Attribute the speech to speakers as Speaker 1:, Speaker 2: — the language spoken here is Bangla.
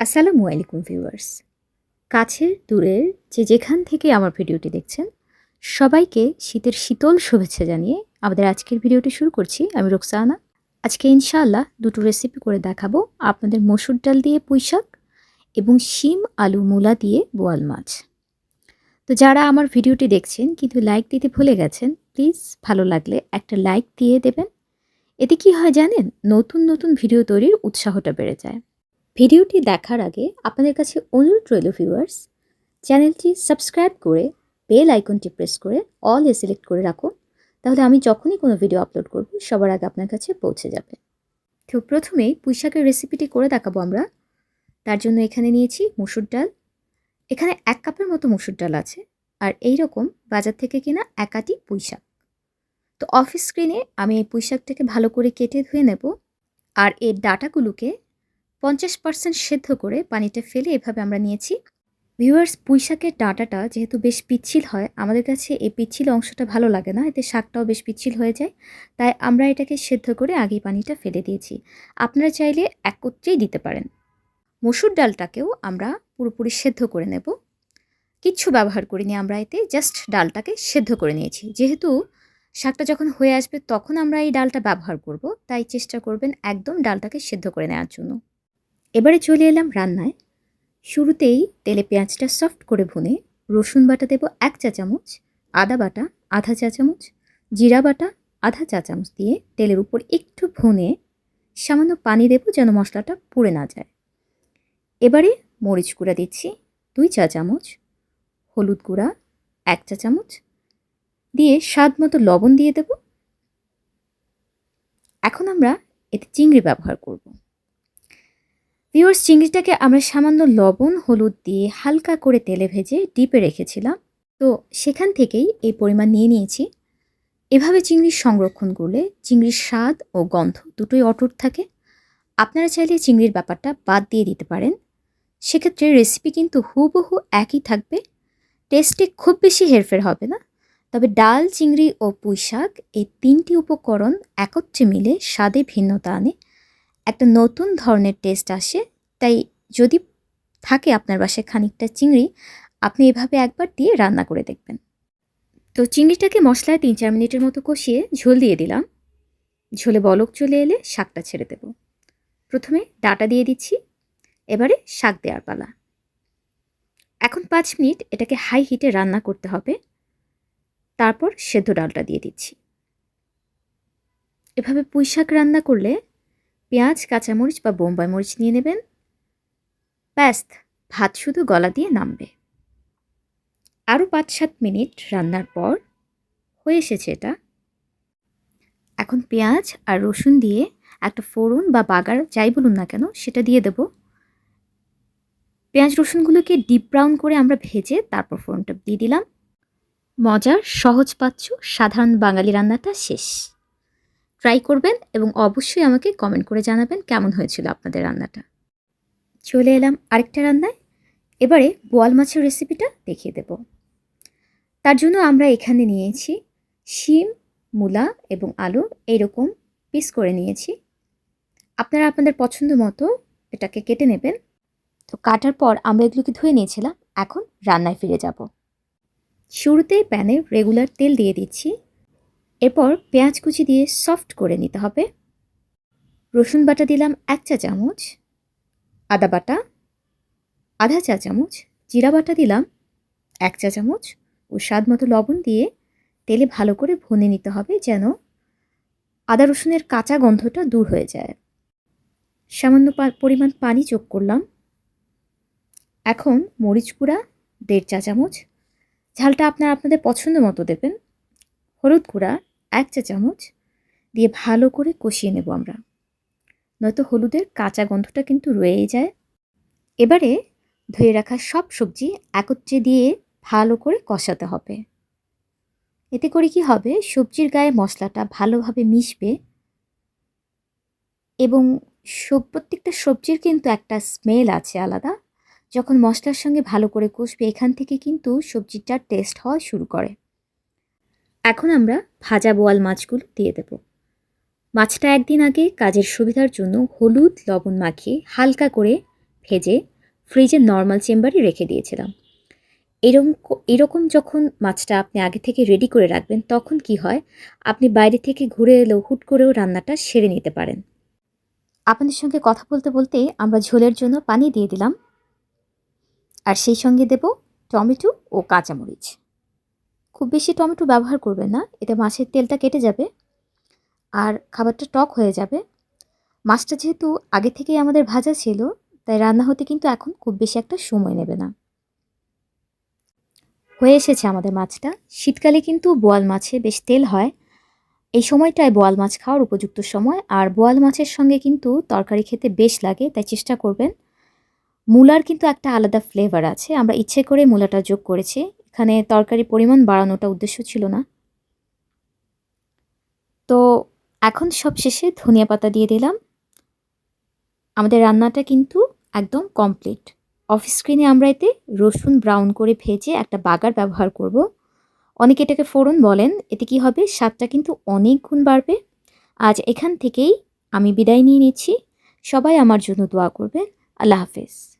Speaker 1: আসসালামু আলাইকুম ভিউয়ার্স। কাছের, দূরের, যে যেখান থেকে আমার ভিডিওটি দেখছেন, সবাইকে শীতের শীতল শুভেচ্ছা জানিয়ে আমাদের আজকের ভিডিওটি শুরু করছি। আমি রোকসানা। আজকে ইনশাআল্লাহ দুটো রেসিপি করে দেখাবো। আপনাদের মসুর ডাল দিয়ে পুঁইশাক এবং শিম আলু মূলা দিয়ে বোয়াল মাছ। তো যারা আমার ভিডিওটি দেখছেন, কিন্তু লাইক দিতে ভুলে গেছেন প্লিজ ভালো লাগলে একটা লাইক দিয়ে দেবেন। এতে কি হয় জানেন? নতুন নতুন ভিডিও তৈরির উৎসাহটা বেড়ে যায়। ভিডিওটি দেখার আগে আপনাদের কাছে অনুরোধ রইল ভিউয়ার্স চ্যানেলটি সাবস্ক্রাইব করে বেল আইকনটি প্রেস করে অল এ সিলেক্ট করে রাখুন। তাহলে আমি যখনই কোনো ভিডিও আপলোড করব, সবার আগে আপনার কাছে পৌঁছে যাবে। তো প্রথমেই পুঁইশাকের রেসিপিটি করে দেখাবো আমরা। তার জন্য এখানে নিয়েছি মুসুর ডাল। এখানে এক কাপের মতো মুসুর ডাল আছে আর এই রকম বাজার থেকে কেনা একাটি পুঁইশাক। তো অফিস স্ক্রিনে আমি এই পুঁইশাকটাকে ভালো করে কেটে ধুয়ে নেব আর এর ডাটাগুলোকে পঞ্চাশ পার্সেন্ট সেদ্ধ করে পানিটা ফেলে এভাবে আমরা নিয়েছি। ভিউয়ার্স পুঁই শাকের ডাঁটাটা যেহেতু বেশ পিচ্ছিল হয়, আমাদের কাছে এই পিচ্ছিল অংশটা ভালো লাগে না, এতে শাকটাও বেশ পিচ্ছিল হয়ে যায়। তাই আমরা এটাকে সেদ্ধ করে আগেই পানিটা ফেলে দিয়েছি। আপনারা চাইলে একত্রেই দিতে পারেন। মসুর ডালটাকেও আমরা পুরোপুরি সেদ্ধ করে নেব। কিচ্ছু ব্যবহার করিনি আমরা এতে, জাস্ট ডালটাকে সেদ্ধ করে নিয়েছি। যেহেতু শাকটা যখন হয়ে আসবে তখন আমরা এই ডালটা ব্যবহার করব, তাই চেষ্টা করবেন একদম ডালটাকে সেদ্ধ করে নেওয়ার জন্য। এবারে চলে এলাম রান্নায়। শুরুতেই তেলে পেঁয়াজটা সফট করে ভুনে রসুন বাটা দেব এক চা চামচ, আদা বাটা আধা চা চামচ, জিরা বাটা আধা চা চামচ দিয়ে তেলের উপর একটু ভুনে সামান্য পানি দেব যেন মশলাটা পুড়ে না যায়। এবারে মরিচ গুঁড়া দিচ্ছি দুই চা চামচ, হলুদ গুঁড়া এক চা চামচ দিয়ে স্বাদ মতো লবণ দিয়ে দেব। এখন আমরা এতে চিংড়ি ব্যবহার করব। ভিওর্স চিংড়িটাকে আমরা সামান্য লবণ, হলুদ দিয়ে হালকা করে তেলে ভেজে ডিপে রেখেছিলাম। তো সেখান থেকেই এই পরিমাণ নিয়ে নিয়েছি। এভাবে চিংড়ির সংরক্ষণ করলে চিংড়ির স্বাদ ও গন্ধ দুটোই অটুট থাকে। আপনারা চাইলে চিংড়ির ব্যাপারটা বাদ দিয়ে দিতে পারেন। সেক্ষেত্রে রেসিপি কিন্তু হুবহু একই থাকবে। টেস্টে খুব বেশি হেরফের হবে না। তবে ডাল, চিংড়ি ও পুঁই শাক এই তিনটি উপকরণ একত্রে মিলে স্বাদে ভিন্নতা আনে। একটা নতুন ধরনের টেস্ট আসে, তাই যদি থাকে আপনার বাসায় খানিকটা চিংড়ি, আপনি এভাবে একবার দিয়ে রান্না করে দেখবেন। তো চিংড়িটাকে মশলায় তিন চার মিনিটের মতো কষিয়ে ঝোল দিয়ে দিলাম। ঝোলে বলক চলে এলে শাকটা ছেড়ে দেব। প্রথমে ডাটা দিয়ে দিচ্ছি, এবারে শাক দেওয়ার পালা। এখন পাঁচ মিনিট এটাকে হাই হিটে রান্না করতে হবে। তারপর সেদ্ধ ডালটা দিয়ে দিচ্ছি। এভাবে পুঁই শাক রান্না করলে পেঁয়াজ, কাঁচামরিচ বা বোম্বাই মরিচ নিয়ে নেবেন। ব্যাস, ভাত শুধু গলা দিয়ে নামবে। আরও পাঁচ সাত মিনিট রান্নার পর হয়ে এসেছে এটা। এখন পেঁয়াজ আর রসুন দিয়ে একটা ফোড়ন বা বাগার যাই বলুন না কেন, সেটা দিয়ে দেব। পেঁয়াজ, রসুনগুলোকে ডিপ ব্রাউন করে আমরা ভেজে তারপর ফোড়নটা দিয়ে দিলাম। মজার সহজ পাচ্ছ সাধারণ বাঙালি রান্নাটা শেষ। ট্রাই করবেন এবং অবশ্যই আমাকে কমেন্ট করে জানাবেন কেমন হয়েছিল আপনাদের রান্নাটা। চলে এলাম আরেকটা রান্নায়। এবারে বোয়াল মাছের রেসিপিটা দেখিয়ে দেব। তার জন্য আমরা এখানে নিয়েছি শিম, মূলা এবং আলু এইরকম পিস করে নিয়েছি। আপনারা আপনাদের পছন্দ মতো এটাকে কেটে নেবেন। তো কাটার পর আমরা এগুলোকে ধুয়ে নিয়েছিলাম। এখন রান্নায় ফিরে যাব। শুরুতেই প্যানে রেগুলার তেল দিয়ে দিচ্ছি। এরপর পেঁয়াজ কুচি দিয়ে সফট করে নিতে হবে। রসুন বাটা দিলাম এক চা চামচ, আদা বাটা, আধা চা চামচ, জিরা বাটা দিলাম এক চা চামচ ও স্বাদ মতো লবণ দিয়ে তেলে ভালো করে ভুনে নিতে হবে যেন আদা রসুনের কাঁচা গন্ধটা দূর হয়ে যায়। সামান্য পরিমাণ পানি যোগ করলাম। এখন মরিচ গুঁড়া, দেড় চা চামচ। ঝালটা আপনারা আপনাদের পছন্দ মতো দেবেন। হলুদ গুঁড়া এক চা চামচ দিয়ে ভালো করে কষিয়ে নেব আমরা। নয়তো হলুদের কাঁচা গন্ধটা কিন্তু রয়েই যায়। এবারে ধুয়ে রাখা সব সবজি একত্রে দিয়ে ভালো করে কষাতে হবে। এতে করে কি হবে? সবজির গায়ে মশলাটা ভালোভাবে মিশবে এবং সব, প্রত্যেকটা সবজির কিন্তু একটা স্মেল আছে আলাদা। যখন মশলার সঙ্গে ভালো করে কষবে, এখান থেকে কিন্তু সবজিটার টেস্ট হওয়া শুরু করে। এখন আমরা ভাজা বোয়াল মাছগুলো দিয়ে দেব। মাছটা একদিন আগে কাজের সুবিধার জন্য হলুদ লবণ মাখিয়ে হালকা করে ভেজে ফ্রিজের নর্মাল চেম্বারে রেখে দিয়েছিলাম। এরকম এরকম যখন মাছটা আপনি আগে থেকে রেডি করে রাখবেন, তখন কি হয়, আপনি বাইরে থেকে ঘুরে এলেও হুট করেও রান্নাটা সেরে নিতে পারেন। আপনাদের সঙ্গে কথা বলতে বলতে আমরা ঝোলের জন্য পানি দিয়ে দিলাম। আর সেই সঙ্গে দেব টমেটো ও কাঁচামরিচ। খুব বেশি টমেটো ব্যবহার করবেন না, এতে মাছের তেলটা কেটে যাবে আর খাবারটা টক হয়ে যাবে। মাছটা যেহেতু আগে থেকেই আমাদের ভাজা ছিল, তাই রান্না হতে কিন্তু এখন খুব বেশি একটা সময় নেবে না। হয়ে এসেছে আমাদের মাছটা। শীতকালে কিন্তু বোয়াল মাছে বেশ তেল হয়। এই সময়টায় বোয়াল মাছ খাওয়ার উপযুক্ত সময়, আর বোয়াল মাছের সঙ্গে কিন্তু তরকারি খেতে বেশ লাগে, তাই চেষ্টা করবেন। মূলার কিন্তু একটা আলাদা ফ্লেভার আছে। আমরা ইচ্ছে করে মূলাটা যোগ করেছি। এখানে তরকারি পরিমাণ বাড়ানোটা উদ্দেশ্য ছিল না। তো এখন সব শেষে ধনিয়া পাতা দিয়ে দিলাম। আমাদের রান্নাটা কিন্তু একদম কমপ্লিট অফ স্ক্রিনে আমরা এতে রসুন ব্রাউন করে ভেজে একটা বাগার ব্যবহার করব। অনেকে এটাকে ফোড়ন বলেন, এতে কি হবে? স্বাদটা কিন্তু অনেক গুণ বাড়বে। আজ এখান থেকেই আমি বিদায় নিয়ে নিচ্ছি। সবাই আমার জন্য দোয়া করবেন। আল্লাহ হাফেজ।